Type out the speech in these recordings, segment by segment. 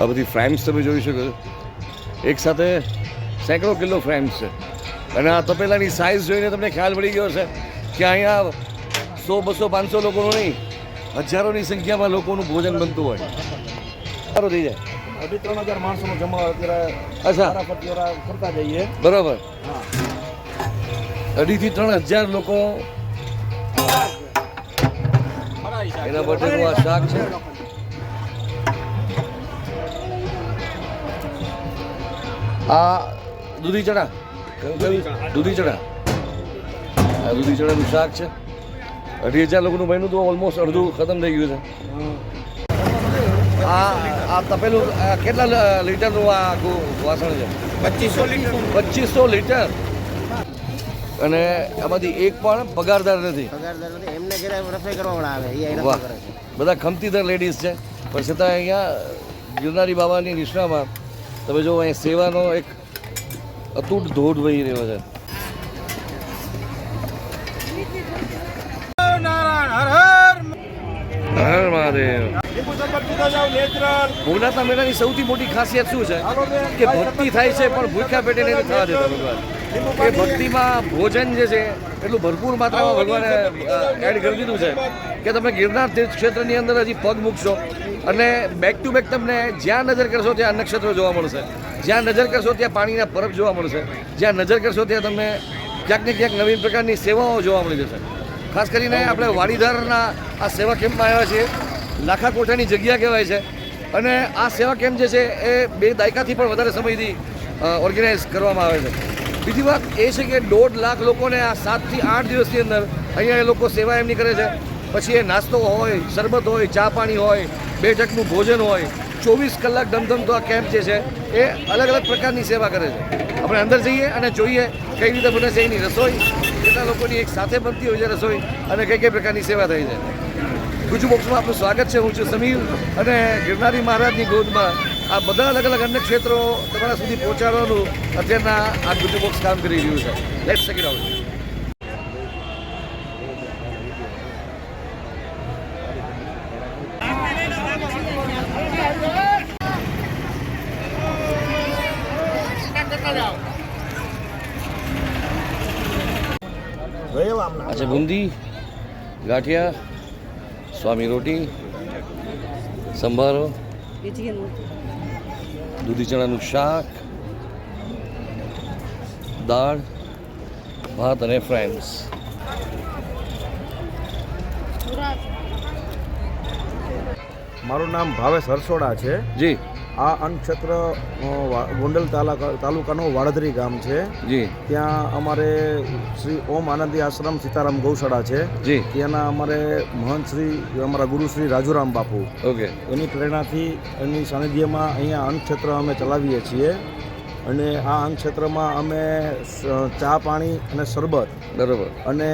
આ બધી ફ્રેમ્સ તમે જોઈ શકો છો. એક સાથે સેંકડો કિલો ફ્રેમ્સ છે. અને આ તપેલાની સાઇઝ જોઈને તમને ખ્યાલ પડી ગયો છે કે અહીંયા સો બસો પાંચસો લોકોનું નહીં હજારોની સંખ્યામાં લોકોનું ભોજન બનતું હોય. સારું થઈ જાય. અઢી ત્રણ હજાર માણસોનો જમા અત્યારે અચ્છા. કરતા જઈએ. બરાબર. અઢીથી ત્રણ હજાર લોકો એના માટેનું આ શાક છે. આ દૂધી ચણા. દૂધી ચણા. આ દૂધી ચણાનું શાક છે. અઢી હજાર લોકોનું બન્યું તો ઓલમોસ્ટ અડધું ખતમ થઈ ગયું છે. આ આ તપેલું કેટલા લીટરનું આ આખું વાસણ છે? પચીસો લીટર. પચીસો લીટર. અને આમાંથી એક પણ પગારદાર નથી. એમને રસોઈ કરવા આવે. બધા ખમતીદાર લેડીઝ છે. પણ છતાં અહીંયા ગિરનારી બાબાની નિષ્ઠામાં તમે જો અહીં સેવાનો એક અતૂટ ધોધ વહી રહ્યો છે. હર મહાદેવ. ભોગનાથના મેળાની સૌથી મોટી ખાસિયત શું છે? કે ભક્તિ થાય છે પણ ભૂખ્યા પેટે નહીં થવા દેતા ભગવાન. એ ભક્તિમાં ભોજન જે છે એટલું ભરપૂર માત્રામાં ભગવાને એડ કરી દીધું છે. કે તમે ગિરનાર તીર્થ ક્ષેત્રની અંદર હજી પગ મૂકશો. અને બેક ટુ બેક તમને જ્યાં નજર કરશો ત્યાં નક્ષત્રો જોવા મળશે. જ્યાં નજર કરશો ત્યાં પાણીના પરબ જોવા મળશે. જ્યાં નજર કરશો ત્યાં તમને ક્યાંક ને ક્યાંક નવીન પ્રકારની સેવાઓ જોવા મળી જશે. ખાસ કરીને આપણે વાડીધારના આ સેવા કેમ્પમાં આવ્યા છીએ. લાખા કોઠાની જગ્યા કહેવાય છે. અને આ સેવા કેમ્પ જે છે એ બે દાયકાથી પણ વધારે સમયથી ઓર્ગેનાઇઝ કરવામાં આવે છે. બીજી વાત એ છે કે દોઢ લાખ લોકોને આ સાતથી આઠ દિવસની અંદર અહીંયા એ લોકો સેવા એમની કરે છે. પછી એ નાસ્તો હોય, શરબત હોય, ચા પાણી હોય, બે ટકનું ભોજન હોય, ચોવીસ કલાક ધમધમતો આ કેમ્પ જે છે, એ અલગ અલગ પ્રકારની સેવા કરે છે. આપણે અંદર જઈએ અને જોઈએ કઈ રીતે બને છે એની રસોઈ, કેટલા લોકોની એક સાથે બનતી હોય છે રસોઈ અને કઈ કઈ પ્રકારની સેવા થઈ છે. ગુજુ બોક્સમાં આપનું સ્વાગત છે, હું છું સમીર અને ગિરનારી મહારાજની ગોદમાં આ બધા અલગ અલગ અન્ય ક્ષેત્રો તમારા સુધી પહોંચાડવાનું અત્યારના આ ગુજુ બોક્સ કામ કરી રહ્યું છે. લેટ્સ ચેક ઇટ આઉટ ગયો આમ આ છે બુંદી ગાંઠિયા સ્વામી રોટી સંભારો દૂધી ચણાનું શાક દાળ ભાત અને ફ્રેન્ડ્સ. મારું નામ ભાવેશ હરસોડા છે. જી. આ અન્નક્ષેત્ર ગોંડલ તાલુકાનો તાલુકાનું વાડદરી ગામ છે. જી. ત્યાં અમારે શ્રી ઓમ આનંદી આશ્રમ સીતારામ ગૌશાળા છે. જી. ત્યાંના અમારે મહંત શ્રી અમારા ગુરુ શ્રી રાજુરામ બાપુ. ઓકે. એની પ્રેરણાથી એની સાનિધ્યમાં અહીંયા અન્નક્ષેત્ર અમે ચલાવીએ છીએ. અને આ અન્નક્ષેત્રમાં અમે ચા પાણી અને શરબત બરાબર. અને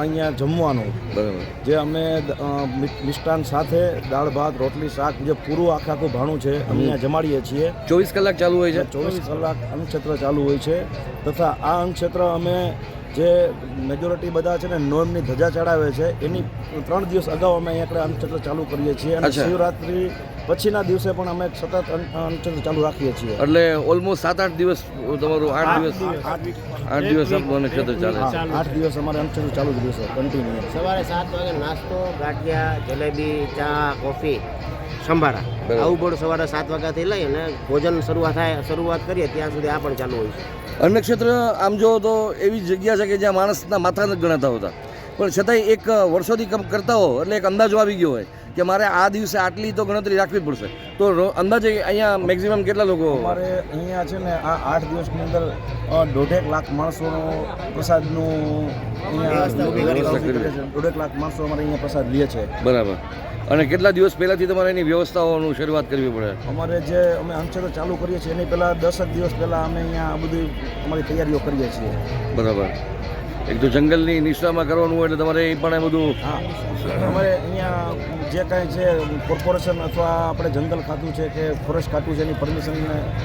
અહીંયા જમવાનું બરાબર. જે અમે મિષ્ટાન સાથે દાળ ભાત રોટલી શાક જે પૂરું આખા આખું ભાણું છે અમે અહીંયા જમાડીએ છીએ. ચોવીસ કલાક ચાલુ હોય છે? ચોવીસ કલાક અન્નક્ષેત્ર ચાલુ હોય છે. તથા આ અન્નક્ષેત્ર અમે જે મેજોરિટી બધા છે ને નોમની ધજા ચડાવે છે એની ત્રણ દિવસ અગાઉ અમે અહીંયા આગળ ક્ષેત્ર ચાલુ કરીએ છીએ. અને. શિવરાત્રી પછીના દિવસે પણ અમે સતત અનશન ચાલુ રાખીએ છીએ. એટલે ઓલમોસ્ટ સાત આઠ દિવસ તમારું આઠ દિવસ. આઠ દિવસ આપણું નક્ષત્ર ચાલે આઠ દિવસ અમારે અનશન ચાલુ જ રહેશે કન્ટિન્યુ સવારે સાત વાગે નાસ્તો ગાંઠિયા જલેબી ચા કોફી સંભારા. આવું પણ સવારે સાત વાગ્યાથી લઈ અને ભોજન શરૂઆત થાય શરૂઆત કરીએ ત્યાં સુધી આ પણ ચાલુ હોય છે. અન્નક્ષેત્ર આમ જો તો એવી જગ્યા છે કે જ્યાં માણસના માથા નથી ગણાતા હોતા. પણ છતાંય એક વર્ષોથી કમ કરતા હો એટલે એક અંદાજો આવી ગયો હોય. કે મારે આ દિવસે આટલી તો ગણતરી રાખવી પડશે. તો અંદાજે અહીંયા મેક્સિમમ કેટલા લોકો અમારે અહીંયા છે ને આ આઠ દિવસની અંદર દોઢેક લાખ માણસોનો પ્રસાદનું દોઢેક લાખ માણસો અમારે અહીંયા પ્રસાદ લે છે. બરાબર. અને કેટલા દિવસ પહેલાંથી તમારે એની વ્યવસ્થાઓનું શરૂઆત કરવી પડે? અમારે જે અમે અંશેરો ચાલુ કરીએ છીએ એની પહેલાં દસ જ દિવસ પહેલાં અમે અહીંયા આ બધી અમારી તૈયારીઓ કરીએ છીએ. બરાબર. એક તો જંગલની નિષ્ઠામાં કરવાનું હોય એટલે તમારે એ પણ બધું અમારે અહીંયા જે કાંઈ છે કોર્પોરેશન અથવા આપણે જંગલ ખાતું છે કે ફોરેસ્ટ ખાતું છે એની પરમિશન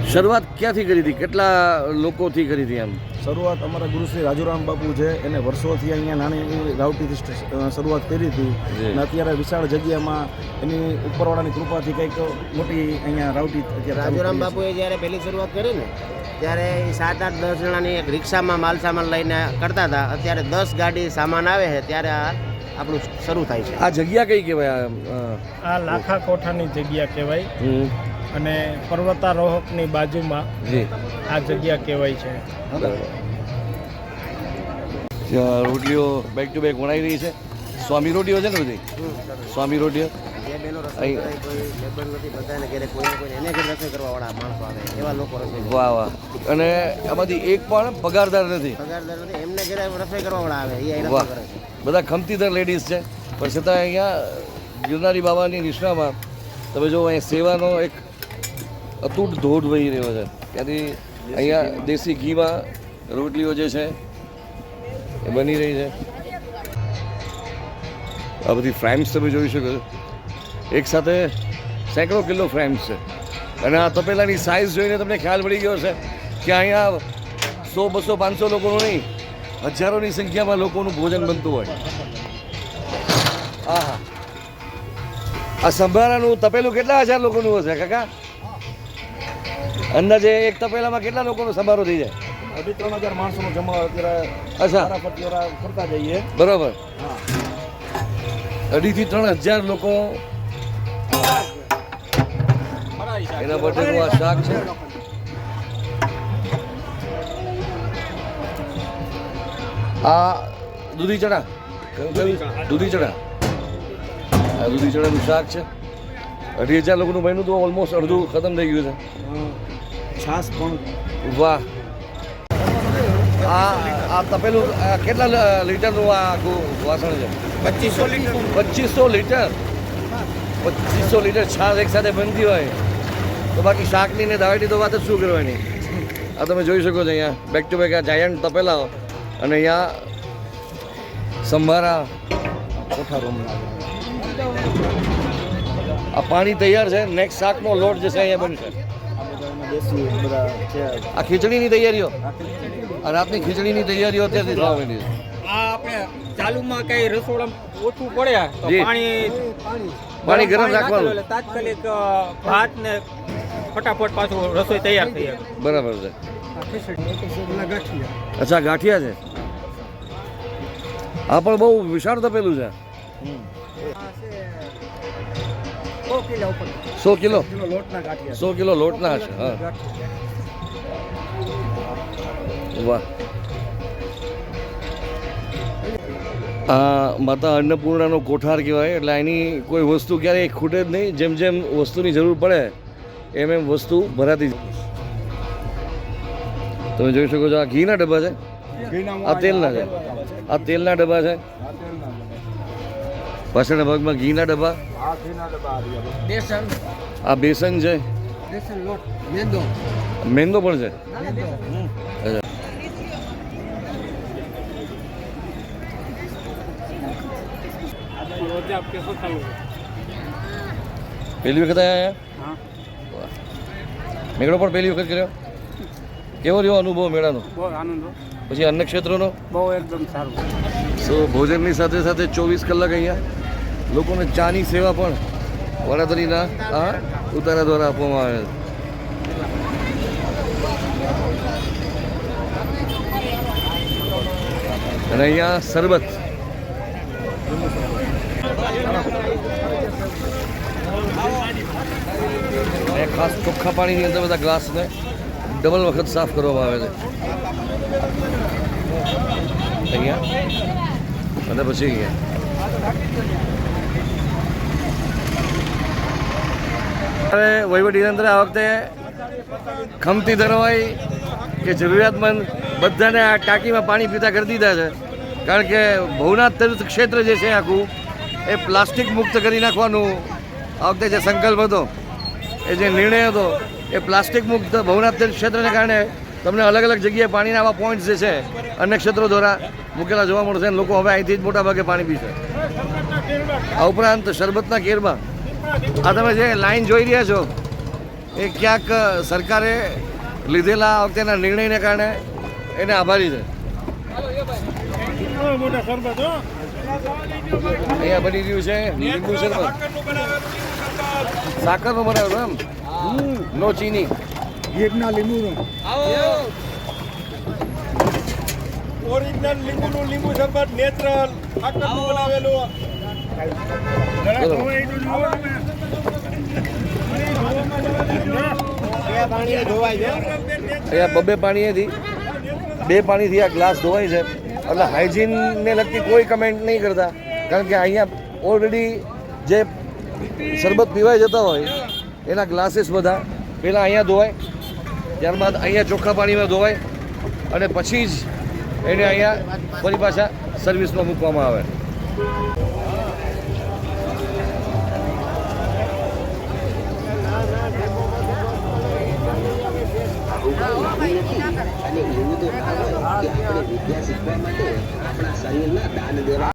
શરૂઆત ક્યાંથી કરી હતી? કેટલા લોકોથી કરી હતી એમ? શરૂઆત અમારા ગુરુશ્રી રાજુરામ બાપુ છે એને વર્ષોથી અહીંયા નાની રાવટીથી શરૂઆત કરી હતી. અને અત્યારે વિશાળ જગ્યામાં એની ઉપરવાળાની કૃપાથી કંઈક મોટી અહીંયા રાવટી રાજુરામ કરી બાપુએ જ્યારે પહેલી શરૂઆત કરી ને ત્યારે એ સાત આઠ દસ જણાની એક રિક્ષામાં માલ સામાન લઈને કરતા હતા. અત્યારે દસ ગાડી સામાન આવે છે ત્યારે આ આપણું શરૂ થાય છે. આ જગ્યા કઈ કહેવાય? આ, લાખા કોઠાની જગ્યા કહેવાય. અને પર્વતારોહકની બાજુમાં જી. આ જગ્યા કહેવાય છે. રોટલીઓ બેક ટુ બેક વણાઈ રહી છે. સ્વામી રોટીઓ છે ને બધી? સ્વામી રોટીઓ. વાહ વાહ. અને આમાંથી એક પણ પગારદાર નથી. બધા ખમતીદાર લેડીઝ છે. પણ છતાં અહીંયા ગિરનારી બાબાની નિષ્ઠામાં તમે જો અહીંયા સેવાનો એક અતૂટ ધોધ વહી રહ્યો છે. ત્યાંથી અહીંયા દેશી ઘીમાં રોટલીઓ જે છે બની રહી છે. આ બધી ફ્રેમ્સ તમે જોઈ શકો છો. એક સાથે સેંકડો કિલો ફ્રેમ્સ છે. અને આ તપેલાની સાઇઝ જોઈને તમને ખ્યાલ પડી ગયો છે કે અહીંયા સો, બસો, પાંચસો લોકોનું નહીં, હજારોની સંખ્યામાં લોકોનું ભોજન બનતું હોય. આહા. આ સંભારાનું તપેલું કેટલા હજાર લોકોનું હશે કાકા? અંદાજે એક તપેલામાં કેટલા લોકોનો સંભારો થઈ જાય? અઢી ત્રણ હજાર માણસોનો જમા અત્યારે અચ્છા. સારા ફરતા જઈએ. બરાબર. હા. અઢીથી ત્રણ હજાર લોકો એના માટેનું આ શાક છે. આ દૂધી ચણા. દૂધી ચણા. આ દૂધી ચણાનું શાક છે. અઢી હજાર લોકોનું બન્યું તો ઓલમોસ્ટ અડધું ખતમ થઈ ગયું છે. છાસ પણ. વાહ. આ આ તપેલું કેટલા લીટરનું આ આખું વાસણ છે? પચીસો લીટર. પચીસો લીટર? પચીસો લીટર છાશ એક સાથે બનતી હોય. તો બાકી શાકની ને દાળની તો વાત જ શું કરવાની? આ તમે જોઈ શકો છો અહીંયા બેક ટુ બેક આ જાયન્ટ તપેલા અને અહીંયા સંભારા કોઠા રૂમ આ પાણી તૈયાર છે નેક્સ્ટ શાકનો લોટ જે છે અહીંયા બનશે. આ ખીચડીની તૈયારીઓ? આ આપની ખીચડીની તૈયારીઓ અત્યારથી થવા માંડી છે. આ આપણે ચાલુમાં કઈ રસોડામાં ઓછું પડે તો જી. પાણી પાણી ગરમ રાખવાનું. એટલે તાત્કાલિક અ, ભાત ને ફટાફટ પાછું રસોઈ તૈયાર થઈ જાય. બરાબર છે. અચ્છા ગાંઠિયા છે? આ પણ બહુ વિશાળ તપેલું છે. સો કિલો કિલો? લોટના ગાંઠિયા. સો કિલો લોટના હશે હા. વાહ. આ માતા અન્નપૂર્ણાનો કોઠાર કહેવાય એટલે એની કોઈ વસ્તુ ક્યારેય ખૂટે જ નહીં. જેમ જેમ વસ્તુની જરૂર પડે એમ એમ વસ્તુ ભરાતી તમે જોઈ શકો છો આ ઘીના ડબ્બા છે. આ તેલના છે. આ તેલના ડબ્બા છે. પાછળના ભાગમાં ઘીના ડબ્બા. આ બેસન. છે. મેંદો. પણ છે અચ્છા. પહેલી વખત આવ્યા મેળો પણ પહેલી વખત કર્યો? કેવો રહ્યો અનુભવ મેળાનો? બહુ આનંદ પછી અન્ય ક્ષેત્રોનો? બહુ એકદમ સારું. સો ભોજનની સાથે સાથે ચોવીસ કલાક અહીંયા લોકોને ચાની સેવા પણ વડાતરીના આ ઉતારા દ્વારા આપવામાં આવે છે. અને અહીંયા શરબત. ખાસ ચોખ્ખા પાણીની અંદર બધા ગ્લાસને ડબલ વખત સાફ કરવામાં આવે છે. અહીંયા. અને પછી અહીંયા. હવે વહીવટી તંત્ર આ વખતે ખમતી ધરવાઈ કે જરૂરિયાતમંદ બધાને આ ટાંકીમાં પાણી પીતા કરી દીધા છે. કારણ કે ભવનાથ તીર્થ ક્ષેત્ર જે છે આખું, એ પ્લાસ્ટિક મુક્ત કરી નાખવાનું આ વખતે જે સંકલ્પ હતો. એ જે નિર્ણય હતો, એ પ્લાસ્ટિક મુક્ત ભવનાથ ક્ષેત્રને કારણે તમને અલગ અલગ જગ્યાએ પાણીના આવા પોઈન્ટ્સ જે છે, અન્ય ક્ષેત્રો દ્વારા મૂકેલા જોવા મળશે અને લોકો હવે અહીંથી જ મોટા ભાગે પાણી પીશે આ ઉપરાંત શરબતના કેરમાં આ તમે જે લાઈન જોઈ રહ્યા છો, એ ક્યાંક સરકારે લીધેલા વખતેના નિર્ણયને કારણે એને આભારી છે. અહીંયા બની રહ્યું છે, લીંબુ શરબત. સાકરનું બનાવેલું એમ? નો ચીની. ઓરિજિનલ લીંબુનું. લીંબુ શરબત નેચરલ. ખાકરનું બનાવેલું. બબે પાણીએથી બે પાણીથી આ ગ્લાસ ધોવાય છે. એટલે હાઇજીનને લગતી કોઈ કમેન્ટ નહીં કરતા. કારણ કે અહીંયા ઓલરેડી જે શરબત પીવાય જતા હોય, એના ગ્લાસીસ બધા પહેલાં અહીંયા ધોવાય, ત્યારબાદ અહીંયા ચોખ્ખા પાણીમાં ધોવાય, અને પછી જ એને અહીંયા ફરી પાછા સર્વિસમાં મૂકવામાં આવે. અને એવું તો આપણે વિદ્યા શીખવા માટે આપણા શરીરના દાન દેવા